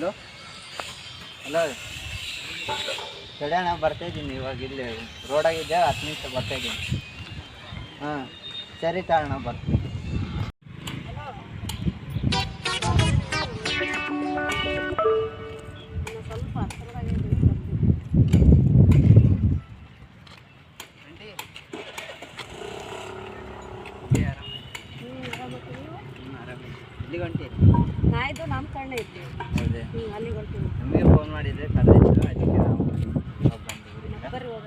Hello? Hello? ಅಣ್ಣ ಬರ್ತಾ ಇದ್ದೀನಿ ಇವಾಗ ಇಲ್ಲಿ. ರೋಡಾಗಿದ್ದೆ ಹತ್ತು ನಿಮಿಷ ಬರ್ತಾ ಇದ್ದೀನಿ. ಹಾಂ, ಸರಿ ತಾಳಣ್ಣ ಬರ್ತೀನಿ. ಇಲ್ಲಿ ಹೊಂಟಿ ನಾಯ್ದು ನಮ್ಮ ಕಣ್ಣೆ ಇತ್ತು ಹೌದೇ? ಹ್ಞೂ ಅಲ್ಲಿಗೆ ಹೊರ್ತೀನಿ ನಿಮಗೆ ಫೋನ್ ಮಾಡಿದ್ದೆ ಕರೆದಿತ್ತು ಅದಕ್ಕೆ ನಾವು ಬರ್ರಿ ಹೋಗೋಣ.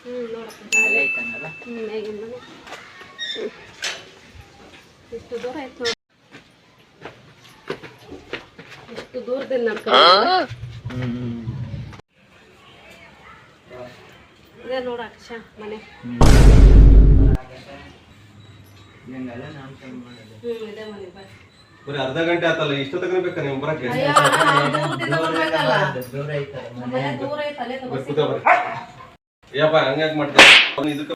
ಹ್ಞೂ ನೋಡಪ್ಪ. ಅಲ್ಲೇ ಐತಂದಲ್ಲ ಹ್ಞೂ ಹೇಗಿನ ಮನೆ? ಇಷ್ಟು ದೂರ ಆಯ್ತು ನೋಡಿ. ಇಷ್ಟು ದೂರದಿಂದ ನಡ್ಕೊಂಡು ನೋಡ ಅಕ್ಷ ಮನೆ. ಹಿಂಗೆಲ್ಲ ನಾಮಕರಣ ಮಾಡೋದು ಹ್ಞೂ ಮನೆ ಬರ್ರಿ ಬರೀ ಅರ್ಧ ಗಂಟೆ ಆತಲ್ಲ ಇಷ್ಟು ತನಕ ಬೇಕಾ ನೀವು ಬರಕ್ಕೆ. ದೂರ ಐತಲ್ಲ ದೂರ ಏಪ್ಪ ಹಂಗ್ಯಾಕ್ ಮಾಡ್ತೀಯ? ಅವ್ನು ಇದಕ್ಕೆ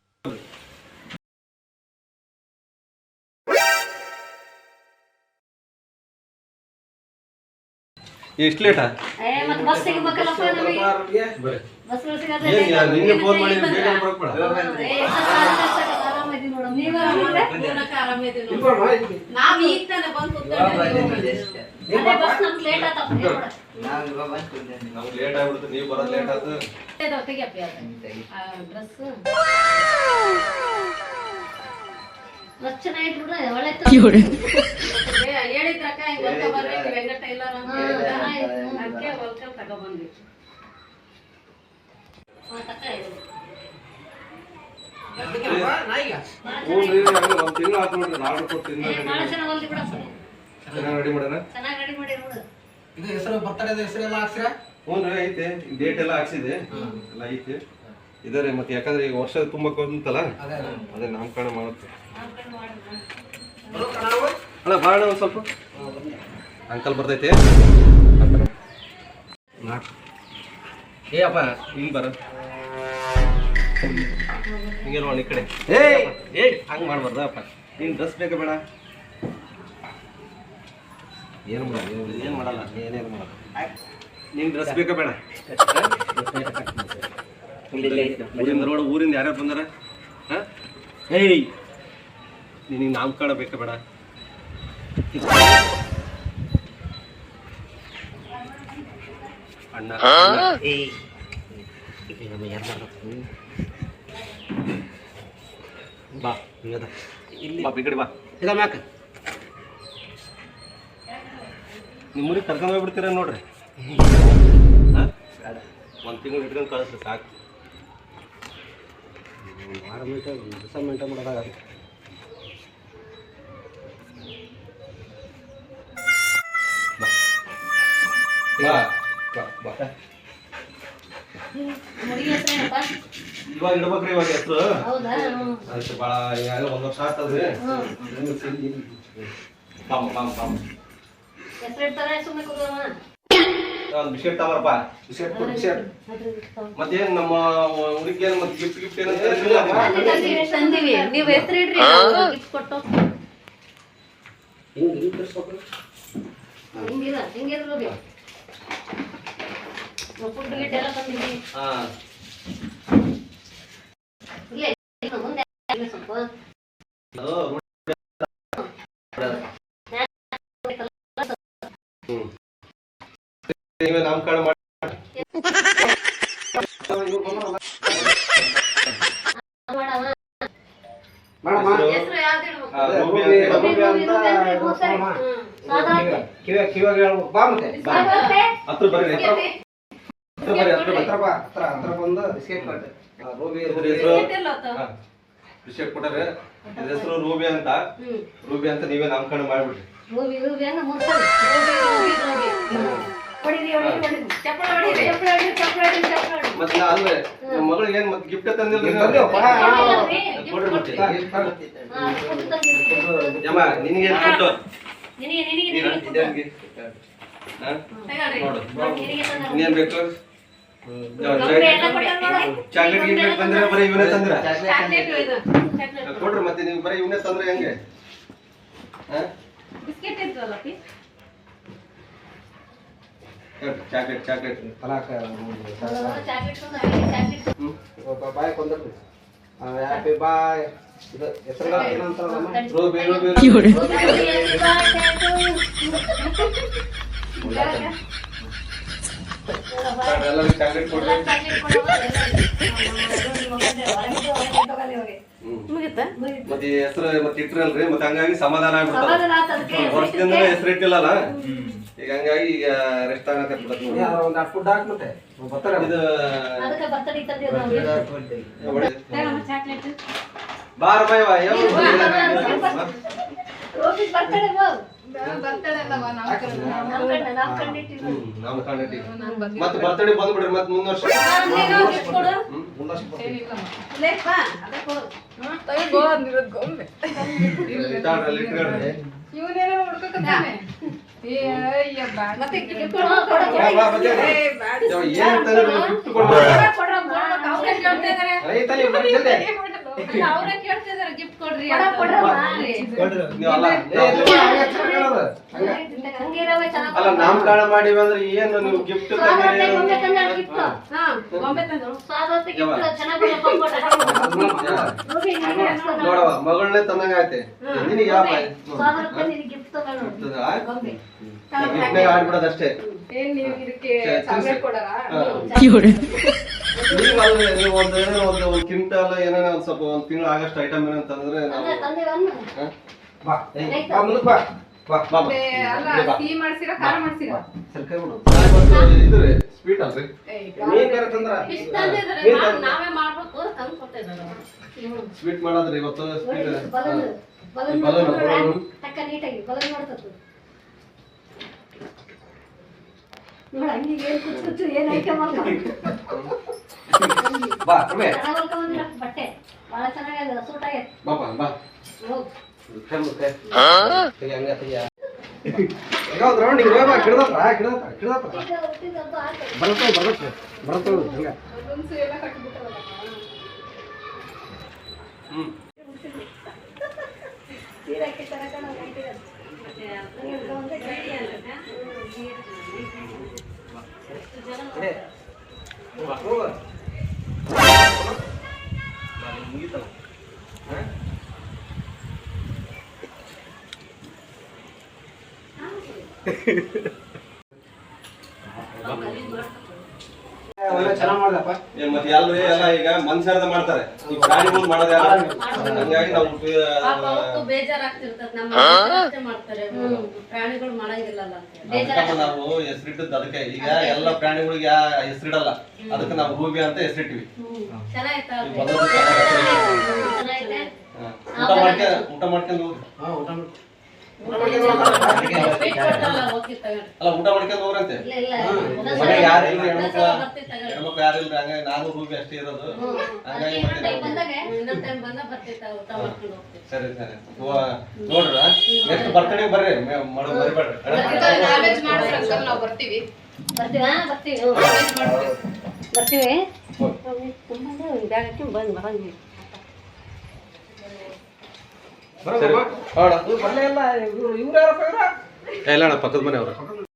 ನಮ್ಗೆ? ಲೇಟ್ ಲೇಟ್ ಆಗ್ಬಿಡುತ್ತೆ ನೀವು ಬರೋದು ಲೇಟ್ ಆಯ್ತು ಬಿಡು ಒಳ್ಳೆ ಹೇಳಿದ್ರಕ್ಕ ಹಿಂಗ್ ಹೊಲ್ಕ ಬರ್ರಿ ನೀವು ಹೆಂಗ ಟೈಲರ್ ಅಂತ ಹೇಳಿದ್ರ ಅದಕ್ಕೆ ಹೊಲ್ಕ ತಗೊಬಂದ್ವಿ ಹಾ, ತಕ್ಕ ಇದು. ಹ್ಞೂ ರೀ ಹಂಗೆ ಒಂದು ತಿಂಗಳು ಆತು ನೋಡ್ರಿ ಆರ್ಡರ್ ಕೊಟ್ಟು ಏ, ಭಾಳ ಚೆನ್ನಾಗ್ ಹೊಲ್ದಿ ಬಿಡಪ್ಪ ಚೆನ್ನಾಗಿ ರೆಡಿ ಮಾಡ್ಯಾರ ಚೆನ್ನಾಗಿ ರೆಡಿ ಮಾಡಿ ನೋಡು ಇದು ಹೆಸರು ಬರ್ತಡೇದ ಹೆಸರೆಲ್ಲ ಹಾಕ್ಸಿರ ಹ್ಞೂ ಐತೆ ಡೇಟ್ ಎಲ್ಲ ಹಾಕ್ಸಿದೆ ಎಲ್ಲ ಐತೆ ಮತ್ತೆ ಯಾಕಂದ್ರೆ ಈಗ ವರ್ಷ ತುಂಬಾ ಬಂತಲ್ಲ ಅದೇ ನಾಮಕರಣ ಮಾಡುತ್ತೆ ಅಲ್ಲ ಬಾಳ ಒಂದು ಸ್ವಲ್ಪ. ಅಂಕಲ್ ಬರ್ತೈತೆ. ಏ ಅಪ್ಪ ನಿಮ್ಗೆ ಬರ. ಹಿಂಗೆ ನೋಡಿ ಈ ಕಡೆ. ಏ ಏ ಹಂಗೆ ಮಾಡ್ಬಾರ್ದ ಅಪ್ಪ. ನೀನು ಡ್ರೆಸ್ ಬೇಕಾ ಬೇಡ. ಏನು ಮಾಡಲ್ಲ ಏನು ಮಾಡಲ್ಲ. ಏನೇನು ಮಾಡಲ್ಲ? ನಿಂಗೆ ಡ್ರೆಸ್ ಬೇಕಾ ಬೇಡ. ಊರಿಂದ ನೋಡು ಊರಿಂದ ಯಾರ್ಯಾರು ಬಂದಾರ? ಹಾ? ಏಯ್! ನಿನಗೆ ನಾಮಕರಣ ಬೇಕಾ ಬೇಡ. ಅಣ್ಣ. ಬಾ ಇಲ್ಲಿ ಬಾ ಕಡೆ ಬಾ. ಇದ ಮ್ಯಾಕ. ನಿಮ್ಮೂರಿಗೆ ಕರ್ಕೊಂಡು ಹೋಗ್ಬಿಡ್ತೀರ ನೋಡ್ರಿ? ಒಂದು ತಿಂಗಳು ಇಟ್ಕೊಂಡು ಕಳಿಸ್ರಿ ಸಾಕು. ವಾರ ಮೀಟರ್ ದಿವಸ ಮಿಂಟ ಮಾಡೋದಾಗ ಬಾ. ಹುಡುಗಿ ಇವಾಗ ಇಡ್ಬೇಕ್ರಿ ಇವಾಗ ಹೆಸರು. ಅದಕ್ಕೆ ಭಾಳ ಒಂದು ವರ್ಷ ಆಗ್ತದ್ರಿ ಕೂತ್ಕೊಳ್ಳೋಣ. ಒಂದು ಬಿಸ್ಕೆಟ್ ತಗೋರಪ್ಪ. ಬಿಸ್ಕೆಟ್ ಕೊಡು ಬಿಸ್ಕೆಟ್. ಅದ್ರಲ್ಲಿ ತಗೋ. ಮತ್ತೇನು ನಮ್ಮ ಹುಡುಗಿ ಏನು ಮತ್ತೆ ಗಿಫ್ಟ್ ಗಿಫ್ಟ್ ಏನಂತ ತಂದಿವಿ, ನೀವು ಗಿಫ್ಟ್ ಕೊಟ್ಟು. ಹಿಂಗೆ ಹಿಂಗೆ ತಿರ್ಸ್ಬೇಕು ಹಿಂಗಿದ ಹಿಂಗಿರ್ಬೋದು ಫುಡ್ ಎಲ್ಲ ನೀವೇ ನಾಮಕರಣ ಮಾಡಿ ಕಿವಾಗ ಹೇಳ್ಬೇಕು ಬಾ ಮತ್ತೆ. ಹತ್ರ ಬರ್ರಿ. ಹತ್ರ ಬರ್ರಿ ಹತ್ರ ಹತ್ರ ಬಾ ಹತ್ರ ಹತ್ರ ಬಂದು ಬಿಸ್ಕೆಟ್ ಕೊಟ್ಟೆ. ರೂಬಿ ಹೆಸರು ಬಿಸ್ಕೆಟ್ ಕೊಟ್ಟಾರೆ. ಇದ್ರ ಹೆಸರು ರೂಬಿ ಅಂತ. ರೂಬಿ ಅಂತ ನೀವೇ ನಾಮಕರಣ ಮಾಡ್ಬಿಡ್ರಿ. ರೂಬಿ ರೂಬಿ ಹಂಗ ಮೂರ್ ಸರಿ. Ruby Ruby Ruby. ಹ್ಮ್. ಹೊಡಿರಿ ಹೊಡಿರಿ ಹೊಡಿರಿ. ಚಪ್ಪಳ ಹೊಡಿರಿ ಚಪ್ಪಳ ಹೊಡಿರಿ ಚಪ್ಪಳ ಹೊಡಿರಿ ಚಪ್ಪಳ ಹೊಡಿರಿ. ಮತ್ತೆ ನಾ ಅಲ್ವೇ ನಮ್ಮ ಮಗಳಿಗೆ ಏನ್ ಮತ್ತೆ ಗಿಫ್ಟ್ ತಂದಿಲ್ಲ. ಕೊಡ್ರಿ. ಯಮ್ಮ ನಿನಗೆ ಫುಡ್ ನಿನಗೆ. ನೋಡು ಇನ್ನೇನ್ ಬೇಕು? ಚಾಕ್ಲೇಟ್ ಗೀಕ್ಲೇಟ್ ತಂದ್ರೆ ಬರೀ ಇವನೇ ತಂದ್ರ ಚಾಕ್ಲೇಟ್ ಇದು ಚಾಕ್ಲೇಟ್ ಕೊಡ್ರಿ ಮತ್ತೆ ನೀವು ಬರೀ ಇವನೇ ತಂದ್ರೆ ಹೆಂಗೆ ಹಾ? ಬಿಸ್ಕೆಟ್ ಇರ್ತದಲ್ಲ ಪಿ ಹೇಳ್ರಿ, ಚಾಕ್ಲೇಟ್ ಚಾಕ್ಲೇಟ್ ತಲಾಕ ಚಾಕ್ಲೇಟ್ ಚಾಕ್ಲೇಟ್ ಹ್ಮ್ ಬಾಯ್ ಕೊಂದ್ರಿ ಹ್ಯಾಪಿ ಬಾಯ್ ಇದು ಹೆಸರು ಏನಂತಾರಮ್ಮ ರೂಬಿ ರೂಬಿ ಮುಗಿತಾ? ಮತ್ತೆ ಹೆಸರು ಮತ್ತೆ ಇಟ್ರಲ್ರಿ ಮತ್ತೆ ಹಂಗಾಗಿ ಸಮಾಧಾನ ಆಗ್ಬಿಡ್ತಾರೆ ವರ್ಷದಿಂದ ಹೆಸರು ಇಟ್ಟಿಲ್ಲಲ್ಲ? ಈಗ ಹಂಗಾಗಿ ಈಗ ರೆಸ್ಟ್ ಆಗತ್ತೆ ಫುಡ್ ಹಾಕ್ಬಿಟ್ಟೆ. ಬರ್ತಾರೆ ಇದು ಅದಕ್ಕೆ ಬರ್ತಡೇ ತಂದಿದ್ದು ನಾವು. ಒಳ್ಳೆ- ಚಾಕ್ಲೇಟ್ ಬಾರ ಬಾಯ್ ಯಾವ ಮತ್ತೆ ಬರ್ತಡೇ ಬಂದ್ಬಿಡ್ರಿ ಮತ್ತೆ ಮುಂದ್ ವರ್ಷ. ಏನ್. ಕೊಡ್ರ ಕೊಡ್ರ ಅವ್ರೇ ಕೇಳ್ತಾ ಇದಾರೆ. ರೈತ ನೀವು ಬರ್ರಿ ಜಲ್ದಿ. ಅಲ್ಲ, ಅವ್ರೇ ಕೇಳ್ತಾ ಇದಾರೆ ಗಿಫ್ಟ್ ಕೊಡ್ರಿ ಅಂತ. ಅಲ್ಲ ನಾಮಕರಣ ಮಾಡಿವಿ ಅಂದ್ರೆ ಏನು ನೀವು ಗಿಫ್ಟ್? ನೋಡವ ಮಗಳನ್ನೇ ತಂದಂಗ ಐತೆ. ನಿನಗೆ ಯಾವ. ಗಿಫ್ಟ್ನಾಗ ಆಡ್ಬಿಡೋದಷ್ಟೇ ನೀವು ಏನೋ ಒಂದು ಒಂದ್ ಕ್ವಿಂಟಲ್ ಏನೇನೋ ಒಂದ್ ಸ್ವಲ್ಪ ಒಂದ್ ತಿಂಗಳು ಆಗಸ್ಟ್ ಐಟಮ್ ಏನಂತಂದ್ರೆ ನಾವು ಬಾ ಮುಂದಕ್ಕೆ ಬಾ. ಬಾ ಬಾ, ಬಾ. ಏ, ಮಾಡ್ಸಿರ ಖಾರ ಮಾಡ್ಸಿರ. ಸರಿ ಕೈ ಬಿಡು ಇದು ರೀ ಸ್ವೀಟ್. ಹ್ಮ್. ಇವತ್ತು ಬಾ ಕಮ್ಮಿ. ಬಟ್ಟೆ. ಬಹಳ ಚೆನ್ನಾಗಿದೆ ಸೂಟ್ ಆಗೈತೆ. ಬಾ. ಮುಗೀತಲ್ಲ ಹಾ? ಒಳ್ಳೆ ಚೆನ್ನಾಗ್ ಮಾಡ್ದಪ್ಪ ಏ, ಮತ್ತೆ ಎಲ್ಲರೂ ಎಲ್ಲ ಈಗ ಮನುಷ್ಯರದ ಮಾಡ್ತಾರೆ ಈ ಯಾರು ಹಂಗಾಗಿ ನಾವು ನಾವು ಅದಕ್ಕೆ ಈಗ ಎಲ್ಲ ಪ್ರಾಣಿಗಳಿಗೆ ಹೆಸರಿಡಲ್ಲ ಅದಕ್ಕೆ ನಾವು ರೂಬಿ ಅಂತ ಹೆಸರಿಟ್ಟಿವಿ ಊಟ ಮಾಡ್ಕೊಂಡು ಊಟ ಮಾಡ್ಕೊಂಡು ಅಲ್ಲ ಊಟ ಮಾಡ್ಕೊಂಡು ಹೋಗ್ರಂತೆ? ಮನೆ ಯಾರು ಇಲ್ಲ ಹೆಣ್ಮಕ್ಳು. ಬರ್ತೀವಿ ಯಾರು ಇಲ್ಲ ಹಂಗಾಗಿ ನಾನು ಹೋಗಿ ಅಷ್ಟೇ ಇರೋದು. ಹಂಗಾಗಿ ಸರಿ ಸರಿ. ನೋಡ್ರ? ನೆಕ್ಸ್ಟ್ ಬರ್ತಡೇ ಬರ್ರಿ ಮಡ ಮರಿಬೇಡ್ರಿ. ನಾವು ಬರ್ತೀವಿ. ಬರ್ತೀವಿ ಬರ್ತೀವಿ. ತುಂಬಾ ಬಂದು ಬರಂಗಿಲ್ಲ ಬರೋದು ಬಾ. ನೋಡ ಇವ್ರು ಬರ್ಲೇ ಇಲ್ಲ ಇಲ್ಲ ಪಕ್ಕದ ಮನೆ ಅವರು